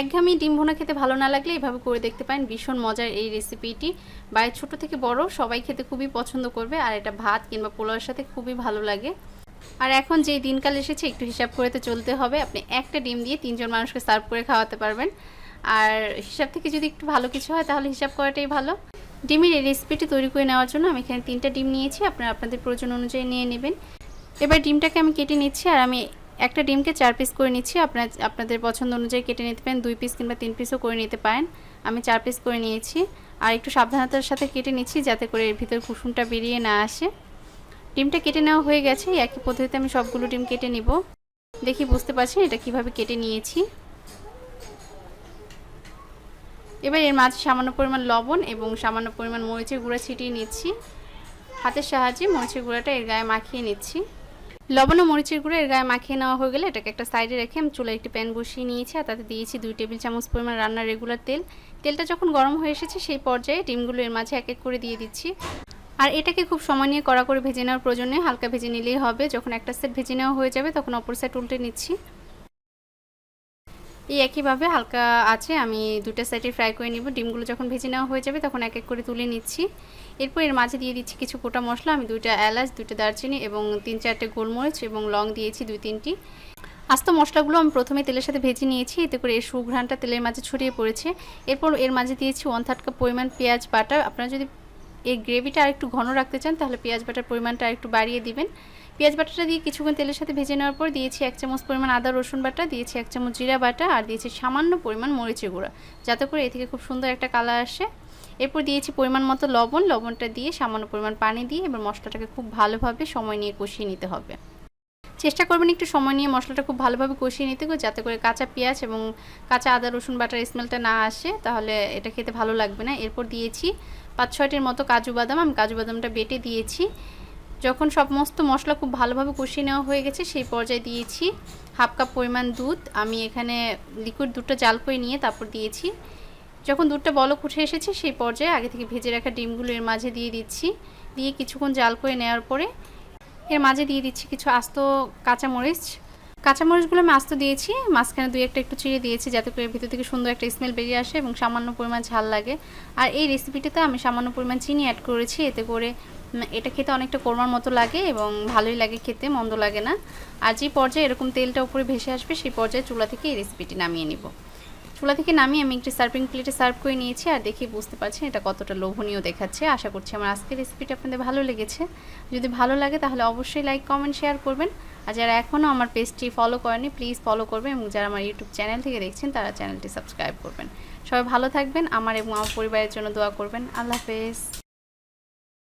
একঘামি ডিম ভোনা খেতে ভালো না লাগলে এইভাবে করে দেখতে পারেন ভীষণ মজার এই রেসিপিটি। বাইরে ছোট থেকে বড় সবাই খেতে খুবই পছন্দ করবে আর এটা ভাত কিংবা পোলাওয়ের সাথে খুবই ভালো লাগে। আর এখন যে দিনকাল এসেছে, একটু হিসাব করে তো চলতে হবে। আপনি একটা ডিম দিয়ে তিনজন মানুষকে সার্ভ করে খাওয়াতে পারবেন। আর হিসাব থেকে যদি একটু ভালো কিছু হয়, তাহলে হিসাব করাটাই ভালো। ডিমের এই রেসিপিটি তৈরি করে নেওয়ার জন্য আমি এখানে তিনটা ডিম নিয়েছি। আপনারা আপনাদের প্রয়োজন অনুযায়ী নিয়ে নেবেন। এবার ডিমটাকে আমি কেটে নিচ্ছি আর আমি একটা ডিমকে চার পিস করে নিচ্ছি। আপনার, আপনাদের পছন্দ অনুযায়ী কেটে নিতে পারেন। দুই পিস কিংবা তিন পিসও করে নিতে পারেন। আমি চার পিস করে নিয়েছি। আর একটু সাবধানতার সাথে কেটে নিচ্ছি যাতে করে এর ভিতর কুসুমটা বেরিয়ে না আসে। ডিমটা কেটে নেওয়া হয়ে গেছে। একই পদ্ধতিতে আমি সবগুলো ডিম কেটে নিব। দেখি বুঝতে পারছেন এটা কীভাবে কেটে নিয়েছি। এবার এর মাঝে সামান্য পরিমাণ লবণ এবং সামান্য পরিমাণ মরিচের গুঁড়া ছিটিয়ে নিচ্ছি। হাতের সাহায্যে মরিচের গুঁড়াটা এর গায়ে মাখিয়ে নিচ্ছি। লবণ ও মরিচের গুঁড়ো এর গায়ে মাখিয়ে নেওয়া হয়ে গেলে এটাকে একটা সাইডে রেখে আমি চুলায় একটি প্যান বসিয়ে নিয়েছি আর তাতে দিয়েছি দুই টেবিল চামচ পরিমাণ রান্নার রেগুলার তেল। তেলটা যখন গরম হয়ে এসেছে সেই পর্যায়ে ডিমগুলো এর মাঝে এক এক করে দিয়ে দিচ্ছি। আর এটাকে খুব সময় নিয়ে কড়া করে ভেজে নেওয়ার প্রয়োজন হালকা ভেজে নিলেই হবে। যখন একটা সেট ভেজে নেওয়া হয়ে যাবে তখন অপর সাইড উল্টে নিচ্ছি। এই একইভাবে হালকা আছে, আমি দুটা সাইডে ফ্রাই করে নিব। ডিমগুলো যখন ভেজে নেওয়া হয়ে যাবে তখন এক এক করে তুলে নিচ্ছি। এরপর এর মাঝে দিয়ে দিচ্ছি কিছু গোটা মশলা, আমি দুইটা এলাচ, দুইটা দারচিনি এবং তিন চারটে গোলমরিচ এবং লং দিয়েছি দুই তিনটি। আস্ত মশলাগুলো আমি প্রথমে তেলের সাথে ভেজে নিয়েছি, এতে করে এর সুঘ্রাণটা তেলের মাঝে ছড়িয়ে পড়েছে। এরপর এর মাঝে দিয়েছি ওয়ান থার্ড কাপ পরিমাণ পেঁয়াজ বাটা। আপনারা যদি এই গ্রেভিটা আর একটু ঘন রাখতে চান, তাহলে পেঁয়াজ বাটার পরিমাণটা একটু বাড়িয়ে দিবেন। পেঁয়াজ বাটাটা দিয়ে কিছুক্ষণ তেলের সাথে ভেজে নেওয়ার পর দিয়েছি এক চামচ পরিমাণ আদা, রসুন বাটা, দিয়েছি এক চামচ জিরা বাটা আর দিয়েছি সামান্য পরিমাণ মরিচের গুঁড়া, যাতে করে এ থেকে খুব সুন্দর একটা কালার আসে। এরপর দিয়েছি পরিমাণ মতো লবণ, লবণটা দিয়ে সামান্য পরিমাণ পানি দিয়ে এবার মশলাটাকে খুব ভালোভাবে সময় নিয়ে কষিয়ে নিতে হবে। চেষ্টা করবেন একটু সময় নিয়ে মশলাটা খুব ভালোভাবে কষিয়ে নিতে যাতে করে কাঁচা পেঁয়াজ এবং কাঁচা আদা, রসুন বাটার স্মেলটা না আসে, তাহলে এটা খেতে ভালো লাগবে না। এরপর দিয়েছি পাঁচ ছয়টির মতো কাজু বাদাম। আমি কাজু বাদামটা বেটে দিয়েছি। যখন সমস্ত মশলা খুব ভালোভাবে কষিয়ে নেওয়া হয়ে গেছে, সেই পর্যায়ে দিয়েছি হাফ কাপ পরিমাণ দুধ। আমি এখানে লিকুইড দুধটা জাল করে নিয়ে তারপর দিয়েছি। যখন দুধটা বলক উঠে এসেছে, সেই পর্যায়ে আগে থেকে ভেজে রাখা ডিমগুলো এর মাঝে দিয়ে দিচ্ছি। দিয়ে কিছুক্ষণ জাল করে নেওয়ার পরে এর মাঝে দিয়ে দিচ্ছি কিছু আস্ত কাঁচামরিচ। কাঁচামরিচগুলো আমি আস্ত দিয়েছি, মাঝখানে দুই একটা একটু চিড়ে দিয়েছি যাতে করে ভিতর থেকে সুন্দর একটা স্মেল বেরিয়ে আসে এবং সামান্য পরিমাণ ঝাল লাগে। আর এই রেসিপিটিতে আমি সামান্য পরিমাণ চিনি অ্যাড করেছি, এতে করে এটা খেতে অনেকটা কোরমার মতো লাগে এবং ভালোই লাগে খেতে, মন্দ লাগে না। আর যে পর্যায়ে এরকম তেলটা উপরে ভেসে আসবে, সেই পর্যায়ে চুলা থেকে এই রেসিপিটি নামিয়ে নিব। চুলা থেকে নামিয়ে আমি একটি সার্ভিং প্লেটে সার্ভ করে নিয়েছি আর দেখে বুঝতে পারছেন এটা কতটা লোভনীয় দেখাচ্ছে। আশা করছি আমার আজকের রেসিপিটা আপনাদের ভালো লেগেছে। যদি ভালো লাগে তাহলে অবশ্যই লাইক কমেন্ট শেয়ার করবেন। আর যারা এখনও আমার পেজটি ফলো করেনি প্লিজ ফলো করবেন এবং যারা আমার ইউটিউব চ্যানেল থেকে দেখছেন, তারা চ্যানেলটি সাবস্ক্রাইব করবেন। সবাই ভালো থাকবেন, আমার এবং আমার পরিবারের জন্য দোয়া করবেন। আল্লাহ হাফেজ।